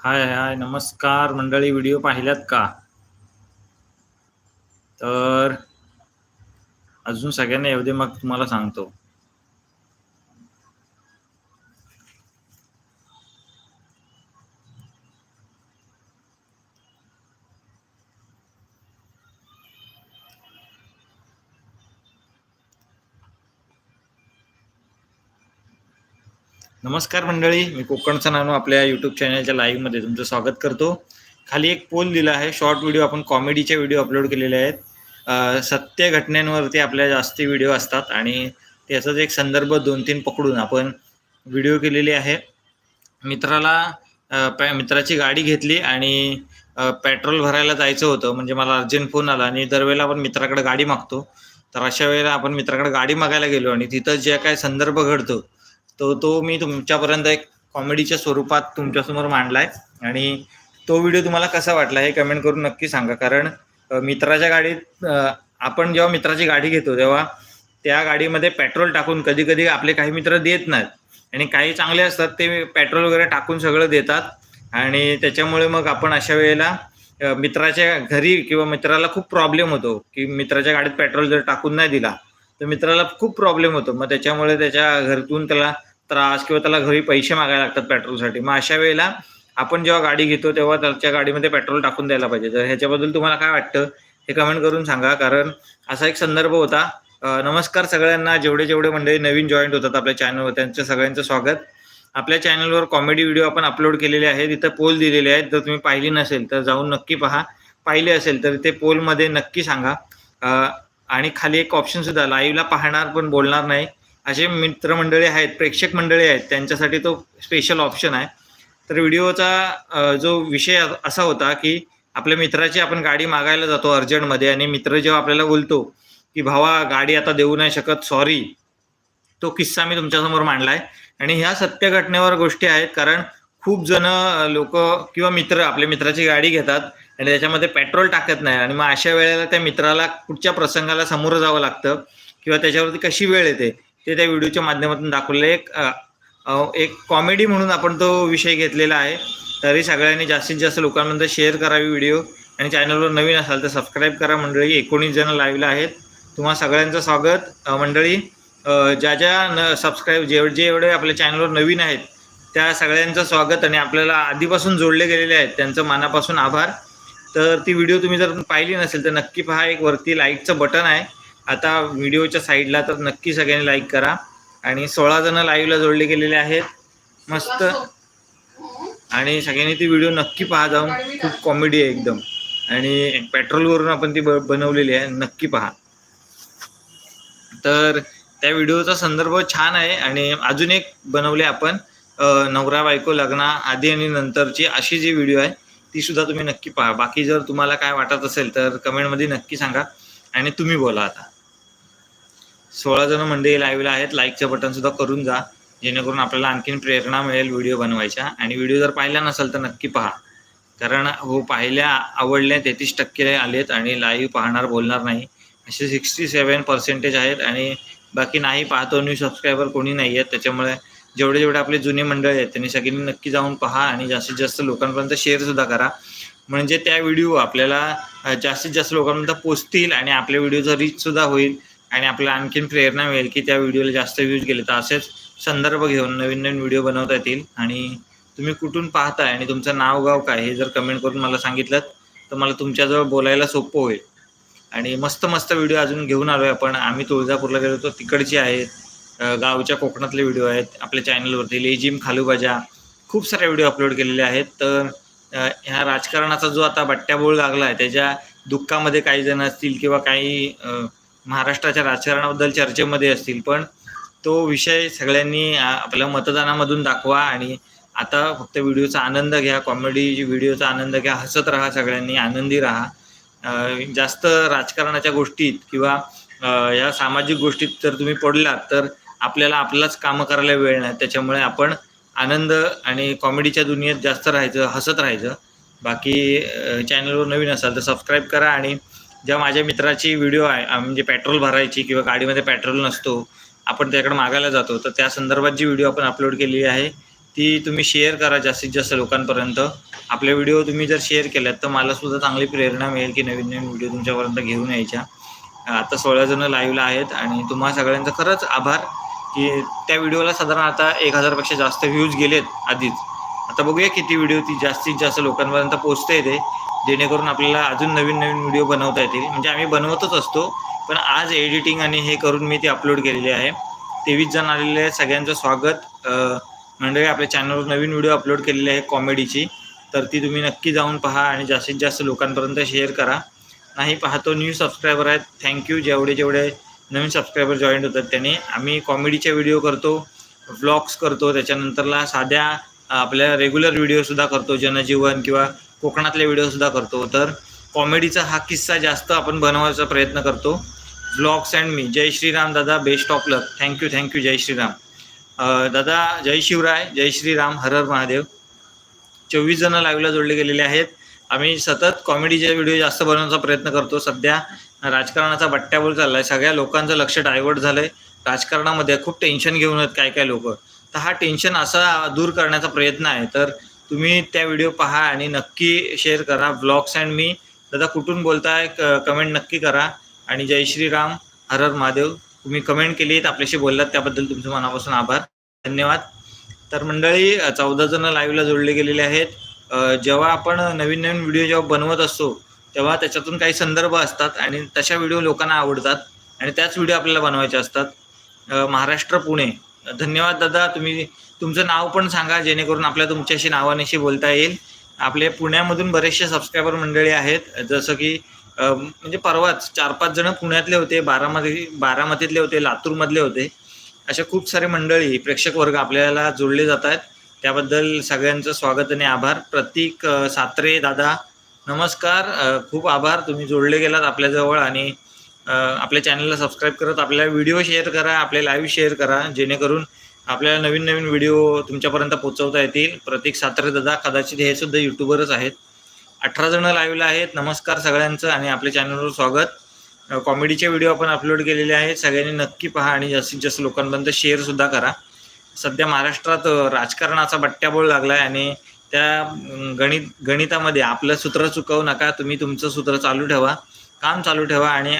हाय हाय नमस्कार मंडळी व्हिडिओ पाहिल्यात का? तर अजून सगळ्यांना येऊ दे मग तुम्हाला सांगतो. नमस्कार मंडळी मी कोकणचा नानू आपल्या यूट्यूब चॅनलच्या लाईव्हमध्ये तुमचं स्वागत करतो. खाली एक पोल दिला आहे शॉर्ट व्हिडिओ आपण कॉमेडीचे व्हिडिओ अपलोड केलेले आहेत. सत्य घटनांवरती आपल्या जास्ती व्हिडिओ असतात आणि त्याचाच एक संदर्भ दोन तीन पकडून आपण व्हिडिओ केलेली आहे. मित्राला पॅ- मित्राची गाडी घेतली आणि पेट्रोल भरायला जायचं होतं म्हणजे मला अर्जंट फोन आला आणि दरवेळेला आपण मित्राकडे गाडी मागतो. तर अशा वेळेला आपण मित्राकडे गाडी मागायला गेलो आणि तिथं जे काय संदर्भ घडतो तो तो मी तुमच्यापर्यंत एक कॉमेडीच्या स्वरूपात तुमच्यासमोर मांडलाय. आणि तो व्हिडिओ तुम्हाला कसा वाटला हे कमेंट करून नक्की सांगा. कारण मित्राच्या गाडीत आपण जेव्हा मित्राची गाडी घेतो तेव्हा त्या गाडीमध्ये पेट्रोल टाकून कधी कधी आपले काही मित्र देत नाहीत. आणि काही चांगले असतात ते पेट्रोल वगैरे टाकून सगळं देतात. आणि त्याच्यामुळे मग आपण अशा वेळेला मित्राच्या घरी किंवा मित्राला खूप प्रॉब्लेम होतो की मित्राच्या गाडीत पेट्रोल जर टाकून नाही दिला तर मित्राला खूप प्रॉब्लेम होतो. मग त्याच्यामुळे त्याच्या घरातून त्याला त्रास किंवा त्याला घरी पैसे मागायला लागतात पेट्रोलसाठी. मग अशा वेळेला आपण जेव्हा गाडी घेतो तेव्हा त्याच्या गाडीमध्ये पेट्रोल टाकून द्यायला पाहिजे. तर ह्याच्याबद्दल तुम्हाला काय वाटतं? हे कमेंट करून सांगा. कारण असा एक संदर्भ होता. नमस्कार सगळ्यांना. जेवढे जेवढे मंडळी नवीन जॉईंट होतात आपल्या चॅनलवर त्यांचं सगळ्यांचं स्वागत. आपल्या चॅनलवर कॉमेडी व्हिडिओ आपण अपलोड केलेले आहेत. तिथं पोल दिलेले आहेत. जर तुम्ही पाहिली नसेल तर जाऊन नक्की पहा. पाहिले असेल तर ते पोलमध्ये नक्की सांगा. आणि खाली एक ऑप्शन सुद्धा लाईव्हला पाहणार पण बोलणार नाही. असे मित्रमंडळी आहेत प्रेक्षक मंडळी आहेत त्यांच्यासाठी तो स्पेशल ऑप्शन आहे. तर व्हिडिओचा जो विषय असा होता की आपल्या मित्राची आपण गाडी मागायला जातो अर्जंटमध्ये आणि मित्र जेव्हा आपल्याला बोलतो की भावा गाडी आता देऊ नाही शकत सॉरी तो किस्सा मी तुमच्यासमोर मांडला आहे आणि ह्या सत्य घटनेवर गोष्टी आहेत कारण खूप जण लोक किंवा मित्र आपल्या मित्राची गाडी घेतात आणि त्याच्यामध्ये पेट्रोल टाकत नाही. आणि मग अशा वेळेला त्या मित्राला कुठच्या प्रसंगाला सामोरं जावं लागतं किंवा त्याच्यावरती कशी वेळ येते? ते त्या व्हिडिओच्या माध्यमातून दाखवलेलं एक एक कॉमेडी म्हणून आपण तो विषय घेतलेला आहे. तरी सगळ्यांनी जास्तीत जास्त लोकांपर्यंत शेअर करावी व्हिडिओ आणि चॅनलवर नवीन असाल तर सबस्क्राईब करा मंडळी. एकोणीस जण लाईव्हला आहेत. तुम्हा सगळ्यांचं स्वागत. मंडळी ज्या ज्या न सबस्क्राईब जे जे एवढे आपल्या चॅनलवर नवीन आहेत त्या सगळ्यांचं स्वागत आणि आपल्याला आधीपासून जोडले गेलेले आहेत. त्यांचं मनापासून आभार. तर ती व्हिडिओ तुम्ही जर पाहिली नसेल तर नक्की पहा. एक वरती लाईकचं बटन आहे. आता व्हिडिओच्या साईडला तर नक्की सगळ्यांनी लाईक करा. आणि सोळा जण लाईव्हला जोडले गेलेले आहेत. मस्त. आणि सगळ्यांनी ती व्हिडिओ नक्की पहा जाऊन. खूप कॉमेडी आहे एकदम. आणि पेट्रोलवरून आपण ती ब- बनवलेली आहे. नक्की पहा. तर त्या व्हिडिओचा संदर्भ छान आहे. आणि अजून एक बनवले आपण नवरा बायको लग्ना आधी आणि नंतरची अशी जी व्हिडिओ आहे ती सुद्धा तुम्ही नक्की पहा. बाकी जर तुम्हाला काय वाटत असेल तर कमेंटमध्ये नक्की सांगा. आणि तुम्ही बोला आता. सोळा जण मंडळी लाईव्हला आहेत. लाईकचं बटन सुद्धा करून जा. जेणेकरून आपल्याला आणखीन प्रेरणा मिळेल व्हिडिओ बनवायच्या. आणि व्हिडिओ जर पाहिला नसेल तर नक्की पहा. कारण हो पाहिल्या आवडल्या तेहतीस टक्के आलेत आणि लाईव्ह पाहणार बोलणार नाही. असे सिक्स्टी सेवन पर्सेंटेज आहेत आणि बाकी नाही पाहतो न्यू सबस्क्रायबर कोणी नाही आहेत. त्याच्यामुळे जेवढे जेवढे आपले जुने मंडळी आहेत त्यांनी सगळ्यांनी नक्की जाऊन पहा आणि जास्तीत जास्त लोकांपर्यंत शेअरसुद्धा करा. म्हणजे त्या व्हिडिओ आपल्याला जास्तीत जास्त लोकांपर्यंत पोचतील आणि आपल्या व्हिडिओचा रीचसुद्धा होईल. आणि आपल्याला आणखीन प्रेरणा मिळेल की त्या व्हिडिओला जास्त व्ह्यूज गेले तर असेच संदर्भ घेऊन नवीन नवीन व्हिडिओ बनवता येतील. आणि तुम्ही कुठून पाहताय आणि तुमचं नाव गाव काय हे जर कमेंट करून मला सांगितलं तर मला तुमच्याजवळ बोलायला सोपं होईल. आणि मस्त मस्त व्हिडिओ अजून घेऊन आलो आहे आपण. आम्ही तुळजापूरला गेलो होतो तिकडचे आहेत गावच्या कोकणातले व्हिडिओ आहेत आपल्या चॅनलवरती लेजिम खालूबाजा खूप सारे व्हिडिओ अपलोड केलेले आहेत. तर ह्या राजकारणाचा जो आता बट्ट्याबोळ लागला आहे त्याच्या दुःखामध्ये काही जण असतील किंवा काही महाराष्ट्राच्या राजकारणाबद्दल चर्चेमध्ये असतील पण तो विषय सगळ्यांनी आपल्या मतदानामधून दाखवा आणि आता फक्त व्हिडिओचा आनंद घ्या कॉमेडी व्हिडिओचा आनंद घ्या हसत राहा सगळ्यांनी आनंदी राहा. जास्त राजकारणाच्या गोष्टीत किंवा या सामाजिक गोष्टीत जर तुम्ही पडलात तर आपल्याला आपलाच कामं करायला वेळ नाही. त्याच्यामुळे आपण आनंद आणि कॉमेडीच्या दुनियेत जास्त राहायचं हसत राहायचं. बाकी चॅनलवर नवीन असाल तर सबस्क्राईब करा आणि ज्या माझ्या मित्राची व्हिडिओ आहे म्हणजे पेट्रोल भरायची किंवा गाडीमध्ये पेट्रोल नसतो आपण त्याकडे मागायला जातो तर त्या संदर्भात जी व्हिडिओ आपण अपलोड केलेली आहे ती तुम्ही शेअर करा जास्तीत जास्त लोकांपर्यंत. आपले व्हिडिओ तुम्ही जर शेअर केल्यात तर मला सुद्धा चांगली प्रेरणा मिळेल की नवीन नवीन व्हिडिओ तुमच्यापर्यंत घेऊन यायच्या. आता सोळा जण लाईव्हला आहेत आणि तुम्हा सगळ्यांचा खरंच आभार की त्या व्हिडिओला साधारण आता एक हजारपेक्षा जास्त व्ह्यूज गेलेत आधीच. आता बघूया किती व्हिडिओ ती जास्तीत जास्त लोकांपर्यंत पोहोचता येते जेणेकरून आपल्याला अजून नवीन नवीन व्हिडिओ बनवता येतील. म्हणजे आम्ही बनवतच असतो पण आज एडिटिंग आणि हे करून मी ती अपलोड केलेली आहे. तेवीस जण आलेले आहेत सगळ्यांचं स्वागत. मंडळी आपल्या चॅनलवर नवीन व्हिडिओ अपलोड केलेले आहे कॉमेडीची तर ती तुम्ही नक्की जाऊन पहा आणि जास्तीत जास्त लोकांपर्यंत शेअर करा. नाही पाहतो न्यू सबस्क्रायबर आहेत. थँक्यू जेवढे जेवढे नवीन सबस्क्रायबर जॉईंट होतात त्यांनी. आम्ही कॉमेडीचे व्हिडिओ करतो व्लॉग्स करतो. त्याच्यानंतरला साध्या आपल्या रेग्युलर व्हिडिओसुद्धा करतो. जनजीवन किंवा कोकणातले व्हिडिओसुद्धा करतो. तर कॉमेडीचा हा किस्सा जास्त आपण बनवायचा प्रयत्न करतो. व्लॉग्स अँड मी जय श्रीराम दादा best of luck thank you thank you Jai Shriram. दादा जय शिवराय. जय श्रीराम. हर हर महादेव. चोवीस जण लाईव्हला जोडले गेलेले आहेत. आम्ही सतत कॉमेडीचे व्हिडिओ जास्त बनवण्याचा प्रयत्न करतो. सध्या राजकारणाचा बट्ट्याबोल चालला आहे सगळ्या लोकांचं लक्ष डायव्हर्ट झालं आहे राजकारणामध्ये खूप टेन्शन घेऊन आहेत काय काय लोक. तर हा टेन्शन असा दूर करण्याचा प्रयत्न आहे. तर तुम्ही त्या व्हिडिओ पहा आणि नक्की शेअर करा. ब्लॉग्स अँड मी दादा कुठून बोलताय कमेंट नक्की करा. आणि जय श्रीराम हर हर महादेव. तुम्ही कमेंट केली आहेत आपल्याशी बोललात त्याबद्दल तुमचे मनापासून आभार. धन्यवाद. तर मंडळी चौदा जण लाईव्हला जोडले गेलेले आहेत. जेव्हा आपण नवीन नवीन व्हिडिओ जेव्हा बनवत असतो तेव्हा त्याच्यातून काही संदर्भ असतात आणि तशा व्हिडिओ लोकांना आवडतात. आणि त्याच व्हिडिओ आपल्याला बनवायचे असतात. महाराष्ट्र पुणे. धन्यवाद दादा तुम्ही तुमचं नाव पण सांगा जेणेकरून आपल्या तुमच्याशी नावानेशी बोलता येईल. आपले पुण्यामधून बरेचसे सबस्क्रायबर मंडळी आहेत जसं की म्हणजे परवाच चार पाच जण पुण्यातले होते बारामती बारामतीतले होते लातूरमधले होते. अशा खूप सारे मंडळी प्रेक्षक वर्ग आपल्याला जोडले जात आहेत. त्याबद्दल सगळ्यांचं स्वागत आणि आभार. प्रतीक सात्रे दादा नमस्कार. खूप आभार. तुम्ही जोडले गेलात आपल्याजवळ आणि आपल्या चॅनलला सबस्क्राईब करत आपल्याला व्हिडिओ शेअर करा आपले लाईव्ह शेअर करा जेणेकरून आपल्याला नवीन नवीन व्हिडिओ तुमच्यापर्यंत पोहोचवता येतील. प्रतीक सात्रे दादा कदाचित हे सुद्धा यूट्यूबरच आहेत. अठरा जणं लाईव्हला आहेत. नमस्कार सगळ्यांचं आणि आपल्या चॅनलवर स्वागत. कॉमेडीचे व्हिडिओ आपण अपलोड केलेले आहेत. सगळ्यांनी नक्की पहा आणि जास्तीत जास्त लोकांपर्यंत शेअरसुद्धा करा. सध्या महाराष्ट्रात राजकारणाचा बट्ट्याबोळ लागला आहे आणि त्या गणित गणितामध्ये आपलं सूत्र चुकवू नका. तुम्ही तुमचं सूत्र चालू ठेवा. काम चालू ठेवा आणि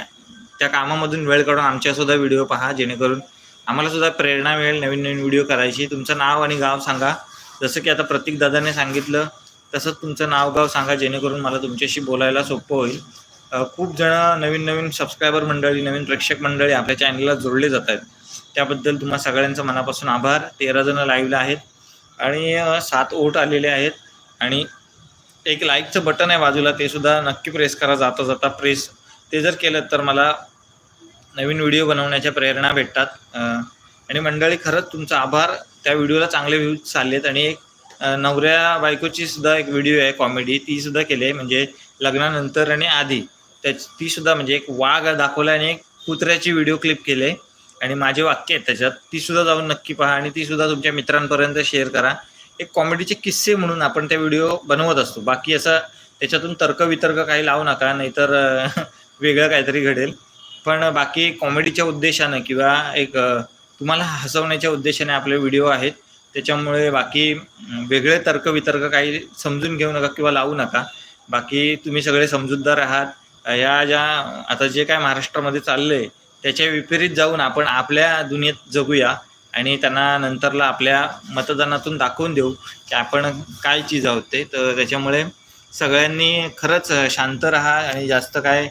त्या कामामधून वेळ काढून आमच्यासुद्धा व्हिडिओ पहा जेणेकरून आम्हाला सुद्धा प्रेरणा मिळेल नवीन नवीन व्हिडिओ करायची. तुमचं नाव आणि गाव सांगा. जसं की आता प्रतीक दादाने सांगितलं तसंच तुमचं नाव गाव सांगा जेणेकरून मला तुमच्याशी बोलायला सोपं होईल. खूप जण नवीन नवीन सबस्क्रायबर मंडळी नवीन प्रेक्षक मंडळी आपल्या चॅनलला जोडले जात आहेत त्याबद्दल तुम्हा सगळ्यांचं मनापासून आभार. तेरा जण लाईव्हला आहेत. आणि सात ओट आलेले आहेत. आणि एक लाईकचं बटन आहे बाजूला ते सुद्धा नक्की प्रेस करा. जाता जाता प्रेस ते जर केलं तर मला नवीन व्हिडिओ बनवण्याच्या प्रेरणा भेटतात. आणि मंडळी खरंच तुमचा आभार. त्या व्हिडिओला चांगले व्ह्यूज चाललेत आणि एक नवऱ्या बायकोची सुद्धा एक व्हिडिओ आहे कॉमेडी. ती सुद्धा केली आहे. म्हणजे लग्नानंतर आणि आधी. त्याची ती सुद्धा म्हणजे एक वाघ दाखवला आणि एक कुत्र्याची व्हिडिओ क्लिप केली आहे. आणि माझे वाक्य आहेत त्याच्यात. ती सुद्धा जाऊन नक्की पहा आणि ती सुद्धा तुमच्या मित्रांपर्यंत शेअर करा. एक कॉमेडीचे किस्से म्हणून आपण त्या व्हिडिओ बनवत असतो. बाकी असं त्याच्यातून तर्कवितर्क काही लावू नका. नाहीतर वेगळं काहीतरी घडेल. पण बाकी कॉमेडीच्या उद्देशानं किंवा एक तुम्हाला हसवण्याच्या उद्देशाने आपले व्हिडिओ आहेत त्याच्यामुळे बाकी वेगळे तर्कवितर्क काही समजून घेऊ नका किंवा लावू नका. बाकी तुम्ही सगळे समजूतदार आहात. या ज्या आता जे काय महाराष्ट्रामध्ये चाललं आहे त्याच्या विपरीत जाऊन आपण आपल्या दुनियेत जगूया आणि त्यांना नंतरला आपल्या मतदानातून दाखवून देऊ की आपण काय चीज आहोत ते. तर त्याच्यामुळे सगळ्यांनी खरंच शांत राहा आणि जास्त काय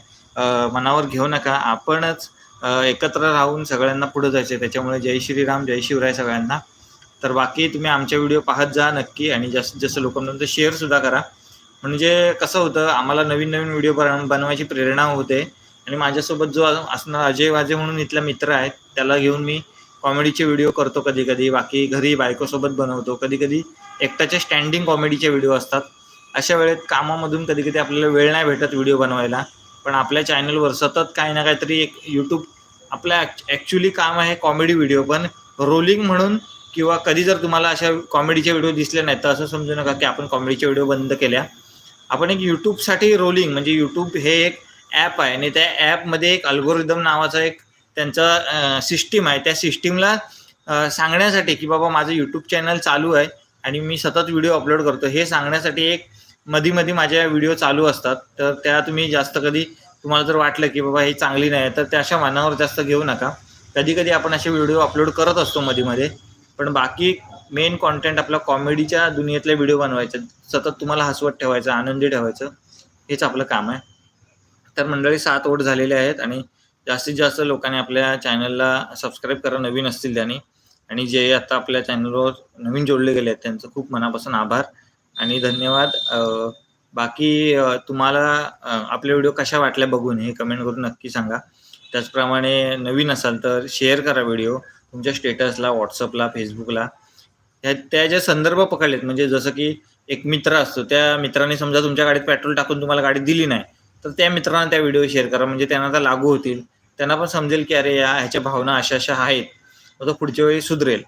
मनावर घेऊ नका. आपणच एकत्र राहून सगळ्यांना पुढे जायचं त्याच्यामुळे जय श्रीराम जय शिवराय सगळ्यांना. तर बाकी तुम्ही आमच्या व्हिडिओ पाहत जा नक्की आणि जास्तीत जास्त लोकांपर्यंत शेअर सुद्धा करा. म्हणजे कसं होतं आम्हाला नवीन नवीन व्हिडिओ बनवायची प्रेरणा होते. आणि माझ्यासोबत जो असणार अजय वाजे म्हणून इथला मित्र आहेत त्याला घेऊन मी कॉमेडीचे व्हिडिओ करतो कधी कधी बाकी घरी बायकोसोबत बनवतो. कधी कधी एकट्याचे स्टँडिंग कॉमेडीचे व्हिडिओ असतात. अशा वेळेत कामामधून कधी कधी आपल्याला वेळ नाही भेटत व्हिडिओ बनवायला. पण आपल्या चॅनलवर सतत काही ना काहीतरी एक यूट्यूब आपल्या ॲक्च्युली काम आहे कॉमेडी व्हिडिओ पण रोलिंग म्हणून किंवा कधी जर तुम्हाला अशा कॉमेडीचे व्हिडिओ दिसले नाहीत तर असं समजू नका की आपण कॉमेडीचे व्हिडिओ बंद केल्या. आपण एक यूट्यूबसाठी रोलिंग म्हणजे यूट्यूब हे एक ॲप आहे आणि त्या ॲपमध्ये एक अल्गोरिदम नावाचा एक त्यांचा सिस्टीम आहे. त्या सिस्टीमला सांगण्यासाठी की बाबा माझं यूट्यूब चॅनल चालू आहे आणि मी सतत व्हिडिओ अपलोड करतो. हे सांगण्यासाठी एक मधी मधी माझ्या व्हिडिओ चालू असतात. तर त्या तुम्ही जास्त कधी तुम्हाला जर वाटलं की बाबा हे चांगली नाही तर त्या अशा मनावर जास्त घेऊ नका. कधी कधी आपण असे व्हिडिओ अपलोड करत असतो मध्ये मध्ये पण बाकी मेन कॉन्टेंट आपला कॉमेडीच्या दुनियेतले व्हिडिओ बनवायचे. सतत तुम्हाला हसवत ठेवायचं आनंदी ठेवायचं हेच आपलं काम आहे. तर मंडळी सात वोट झालेले आहेत आणि जास्तीत जास्त लोकांनी आपल्या चॅनलला सबस्क्राईब करा नवीन असतील त्यांनी. आणि जे आता आपल्या चॅनलवर नवीन जोडले गेले आहेत त्यांचं खूप मनापासून आभार. आणि धन्यवाद. बाकी तुम्हाला आपले व्हिडिओ कशा वाटल्या बघून हे कमेंट करून नक्की सांगा. त्याचप्रमाणे नवीन असाल तर शेअर करा व्हिडिओ. तुमच्या स्टेटसला व्हॉट्सअपला फेसबुकला त्या त्या ज्या संदर्भ पकडलेत म्हणजे जसं की एक मित्र असतो त्या मित्राने समजा तुमच्या गाडीत पेट्रोल टाकून तुम्हाला गाडी दिली नाही तर त्या मित्रांना त्या व्हिडिओ शेअर करा. म्हणजे त्यांना त्या लागू होतील. त्यांना पण समजेल की अरे या ह्याच्या भावना अशा अशा आहेत. मग तो पुढच्या वेळी सुधरेल.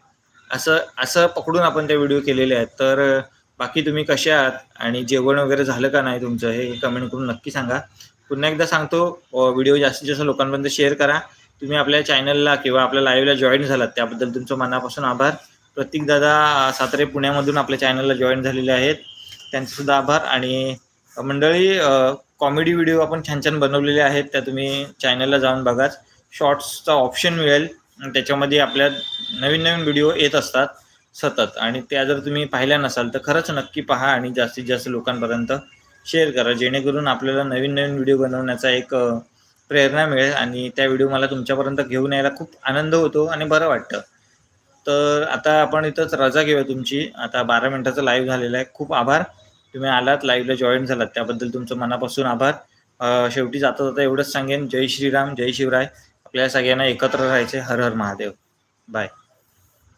असं असं पकडून आपण त्या व्हिडिओ केलेले आहेत. तर बाकी तुम्ही कसे आहात आणि जेवण वगैरे झालं का नाही तुमचं हे कमेंट करून नक्की सांगा. पुन्हा एकदा सांगतो व्हिडिओ जास्तीत जास्त लोकांपर्यंत शेअर करा. तुम्ही आपल्या चॅनलला किंवा आपल्या लाईव्हला जॉईन झालात त्याबद्दल तुमचं मनापासून आभार. प्रतीक दादा सातारे पुण्यामधून आपल्या चॅनलला जॉईन झालेले आहेत. त्यांचे सुद्धा आभार आणि मंडळी कॉमेडी व्हिडिओ आपण छान छान बनवलेले आहेत त्या तुम्ही चॅनलला जाऊन बघाच. शॉर्ट्सचा ऑप्शन मिळेल. आणि त्याच्यामध्ये आपल्या नवीन नवीन व्हिडिओ येत असतात. सतत. आणि त्या जर तुम्ही पाहिल्या नसाल तर खरंच नक्की पहा आणि जास्तीत जास्त लोकांपर्यंत शेअर करा. जेणेकरून आपल्याला नवीन नवीन व्हिडिओ बनवण्याचा एक प्रेरणा मिळेल आणि त्या व्हिडिओ मला तुमच्यापर्यंत घेऊन यायला खूप आनंद होतो आणि बरं वाटतं. तर आता आपण इथंच रजा घेऊया तुमची. आता बारा मिनिटाचं लाईव्ह झालेलं आहे. खूप आभार. तुम्ही आलात लाईव्हला जॉईन झालात. त्याबद्दल तुमचं मनापासून आभार. शेवटी जाता जाता एवढंच सांगेन. जय श्रीराम जय शिवराय. आपल्या सगळ्यांना एकत्र राहायचे. हर हर महादेव. बाय